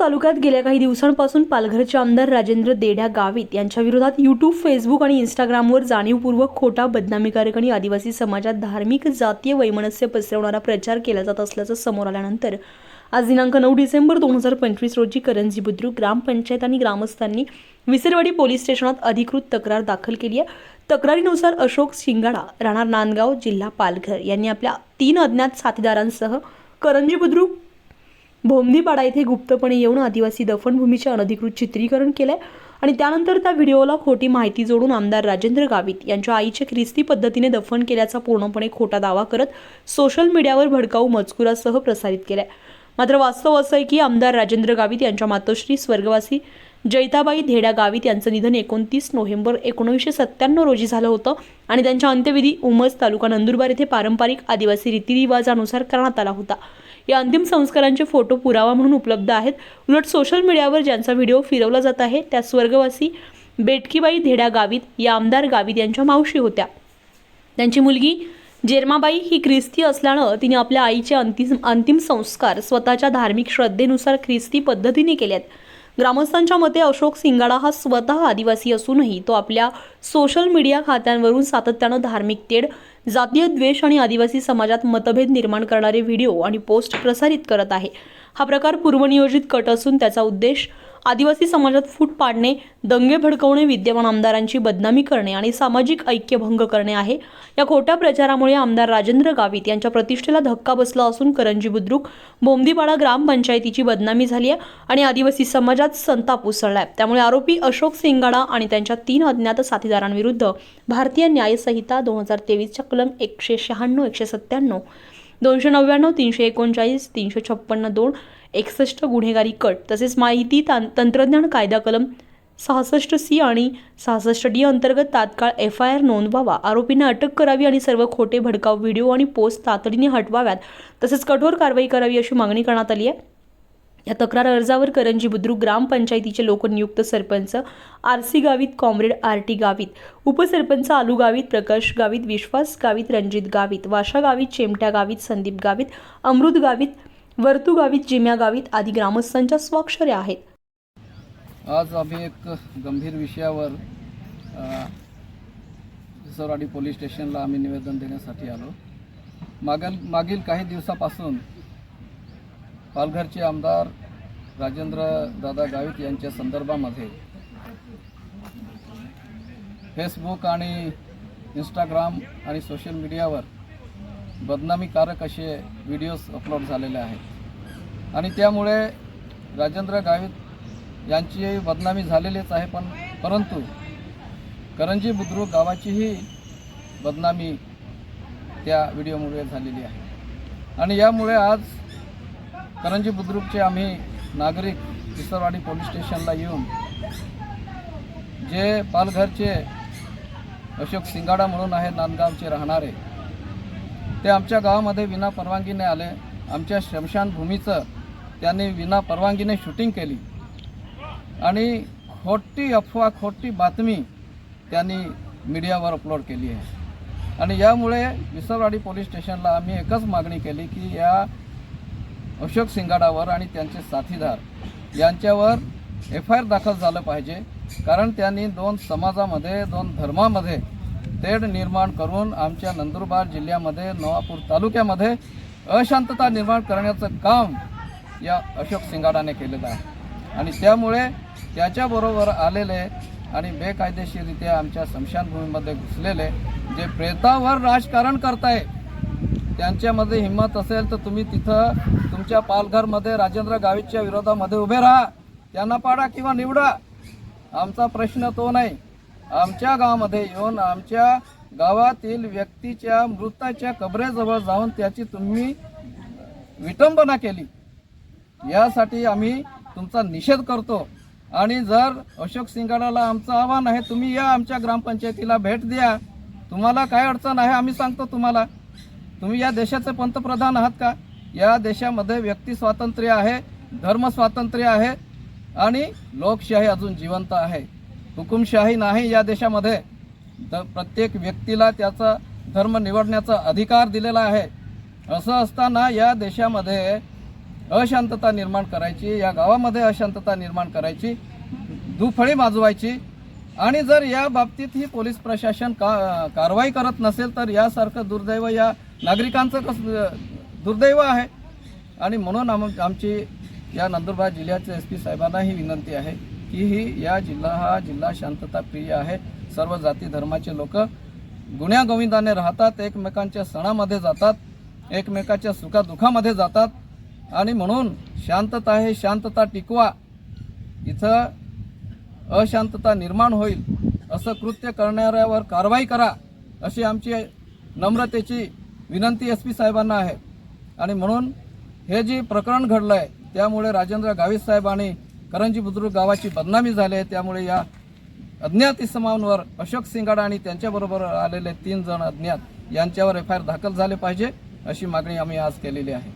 तालुक्यात गेल्या काही दिवसांपासून पालघरचे आमदार राजेंद्र देढ्या गावित यांच्या विरोधात यूट्यूब फेसबुक आणि इंस्टाग्रामवर जाणीवपूर्वक खोटा बदनामीकारक आणि आदिवासी समाजात धार्मिक जातीय वैमनस्य पसरवणारा प्रचार केला जात असल्याचं समोर आल्यानंतर आज दिनांक नऊ डिसेंबर दोन हजार पंचवीस रोजी करंजी बुद्रुक ग्रामपंचायत आणि ग्रामस्थांनी विसरवाडी पोलीस स्टेशनात अधिकृत तक्रार दाखल केली आहे. तक्रारीनुसार अशोक शिंगाडा राहणार नांदगाव जिल्हा पालघर यांनी आपल्या तीन अज्ञात साथीदारांसह करंजी बुद्रुक भोमनीपाडा येथे गुप्तपणे येऊन आदिवासी दफनभूमीचे अनधिकृत चित्रीकरण केलंय आणि त्यानंतर त्या व्हिडिओला खोटी माहिती जोडून आमदार राजेंद्र गावित यांच्या आईचे ख्रिस्ती पद्धतीने दफन केल्याचा पूर्णपणे खोटा दावा करत सोशल मीडियावर भडकाऊ मजकुरासह प्रसारित केलाय. मात्र वास्तव असं आहे की आमदार राजेंद्र गावित यांच्या मातोश्री स्वर्गवासी जैताबाई धेडा गावित यांचं निधन एकोणतीस नोव्हेंबर एकोणीसशे सत्त्याण्णव रोजी झालं होतं आणि त्यांच्या अंत्यविधी उमस तालुका नंदुरबार येथे पारंपरिक आदिवासी रीतिरिवाजानुसार करण्यात आला होता. या अंतिम संस्कारांचे फोटो पुरावा म्हणून उपलब्ध आहेत. उलट सोशल मीडियावर ज्यांचा व्हिडिओ फिरवला जात आहे त्या स्वर्गवासी बेटकीबाई धेड्या गावित या आमदार गावित यांच्या मावशी होत्या. त्यांची मुलगी जेरमाबाई ही ख्रिस्ती असल्यानं तिने आपल्या आईचे अंतिम अंतिम संस्कार स्वतःच्या धार्मिक श्रद्धेनुसार ख्रिस्ती पद्धतीने केलेत ग्रामस्थांच्या मते अशोक सिंगाडा हा स्वतः आदिवासी असूनही तो आपल्या सोशल मीडिया खात्यांवरून सातत्यानं धार्मिक तेढ जातीय द्वेष आणि आदिवासी समाजात मतभेद निर्माण करणारे व्हिडिओ आणि पोस्ट प्रसारित करत आहे. हा प्रकार पूर्वनियोजित कट असून त्याचा उद्देश आदिवासी समाजात फूट पाडणे दंगे भडकवणे विद्यमान आमदारांची बदनामी करणे आणि सामाजिक ऐक्यभंग करणे आहे. या खोट्या प्रचारामुळे आमदार राजेंद्र गावित यांच्या प्रतिष्ठेला धक्का बसला असून करंजी बुद्रुक बोमदीपाडा ग्रामपंचायतीची बदनामी झाली आहे आणि आदिवासी समाजात संताप उसळला आहे त्यामुळे आरोपी अशोक सिंगाडा आणि त्यांच्या तीन अज्ञात साथीदारांविरुद्ध भारतीय न्यायसंहिता दोन हजार तेवीसच्या कलम एकशे शहाण्णव एकशे सत्त्याण्णव दोनशे नव्याण्णव तीनशे एकोणचाळीस तीनशे छप्पन्न दोन एकसष्ट गुन्हेगारी कट. तसेच माहिती तां तंत्रज्ञान कायदा कलम सहासष्ट सी आणि सहासष्ट डी अंतर्गत तात्काळ एफ आय आर नोंदवावा. आरोपींना अटक करावी आणि सर्व खोटे भडकाव व्हिडिओ आणि पोस्ट तातडीने हटवाव्यात. तसेच कठोर कारवाई करावी अशी मागणी करण्यात आली आहे. या तक्रार अर्जावर करंजी बुद्रुक ग्रामपंचायतीचे लोकनियुक्त sarpanch R C Gavit comrade R T Gavit उपसरपंच आलू गावित प्रकाश गावित विश्वास गावित रणजित गावित वाशा गावित चेमट्या गावित संदीप गावित अमृत गावित वर्तू गावित जिम्या गावित आदी ग्रामस्थांच्या स्वाक्षऱ्या आहेत. आज आम्ही एक गंभीर विषयावर सरवाडी पोलीस स्टेशनला आम्ही निवेदन देण्यासाठी आलो. मागील मागील काही दिवसापासून पालघरचे आमदार राजेंद्र दादा गावित यांच्या संदर्भामध्ये फेसबुक आणि इंस्टाग्राम आणि सोशल मीडियावर बदनामीकारक असे व्हिडिओज अपलोड झालेले आहेत. आणि त्यामुळे राजेंद्र गावित यांची बदनामी झालेलीच आहे पण परंतु करंजी बुद्रुक गावाचीही बदनामी त्या व्हिडिओमुळे झालेली आहे. आणि यामुळे आज करंजी बुद्रुकचे आम्ही नागरिक विसरवाडी पोलीस स्टेशनला येऊन जे पालघरचे अशोक सिंगाडा म्हणून आहे नांदगावचे राहणारे ते आमच्या गावामध्ये विना परवानगीने आले. आमच्या शमशानभूमीचं त्यांनी विना परवानगीने शूटिंग केली. आणि खोटी अफवा खोटी बातमी त्यांनी मीडियावर अपलोड केली आहे. आणि यामुळे विसरवाडी पोलीस स्टेशनला आम्ही एकच मागणी केली की या अशोक सिंगाडावर आणि त्यांचे साथीदार यांच्यावर एफ आय आर दाखल झालं पाहिजे कारण त्यांनी दोन समाजामध्ये दोन धर्मामध्ये तेढ निर्माण करून आमच्या नंदुरबार जिल्ह्यामध्ये नवापूर तालुक्यामध्ये अशांतता निर्माण करण्याचं काम या अशोक सिंगाडाने केलेलं आहे. आणि त्यामुळे त्याच्याबरोबर आलेले आणि बेकायदेशीररित्या आमच्या स्मशानभूमीमध्ये घुसलेले जे प्रेतावर राजकारण करताय त्यांच्यामध्ये हिंमत असेल तर तुम्ही तिथं तुमच्या पालघरमध्ये राजेंद्र गावितच्या विरोधामध्ये उभे राहा. त्यांना पाडा किंवा निवडा. आमचा प्रश्न तो नाही. आमच्या गावामध्ये येऊन आमच्या गावातील व्यक्तीच्या मृताच्या कबरेजवळ जाऊन त्याची तुम्ही विटंबना केली. यासाठी आम्ही तुमचा निषेध करतो. आणि जर अशोक सिंगाडाला आमचं आव्हान आहे तुम्ही या आमच्या ग्रामपंचायतीला भेट द्या. तुम्हाला काय अडचण आहे आम्ही सांगतो तुम्हाला. तुम्ही या देशाचे पंतप्रधान आहात का? या देशामध्ये व्यक्ती स्वातंत्र्य आहे धर्म स्वातंत्र्य आहे आणि लोकशाही अजून जिवंत आहे. हुकुमशाही नाही या देशामध्ये. द प्रत्येक व्यक्तीला त्याचा धर्म निवडण्याचा अधिकार दिलेला आहे. असं असताना या देशामध्ये अशांतता निर्माण करायची या गावामध्ये अशांतता निर्माण करायची दुफळी माजवायची आणि जर या बाबतीत ही पोलीस प्रशासन का कारवाई करत नसेल तर यासारखं दुर्दैव या नागरिकांचं कस दुर्दैव आहे. आणि म्हणून आम आमची या नंदुरबार जिल्ह्याचे एस पी साहेबांना ही विनंती आहे की ही या जिल्हा हा जिल्हा शांतताप्रिय आहे. सर्व जाती धर्माचे लोक गुण्यागोविंदाने राहतात एकमेकांच्या सणामध्ये जातात एकमेकाच्या सुखादुखामध्ये जातात. आणि म्हणून शांतता आहे शांतता टिकवा. इथं अशांतता निर्माण होईल असं कृत्य करणाऱ्यावर कारवाई करा अशी आमची नम्रतेची विनंती एस पी साहेबांना आहे. आणि म्हणून हे जे प्रकरण घडलं आहे त्यामुळे राजेंद्र गावित साहेब आणि करंजी बुद्रुक गावाची बदनामी झाली आहे. त्यामुळे या अज्ञात इसमांवर अशोक सिंगाडा आणि त्यांच्याबरोबर आलेले तीन जण अज्ञात यांच्यावर एफ आय आर दाखल झाले पाहिजे अशी मागणी आम्ही आज केलेली आहे.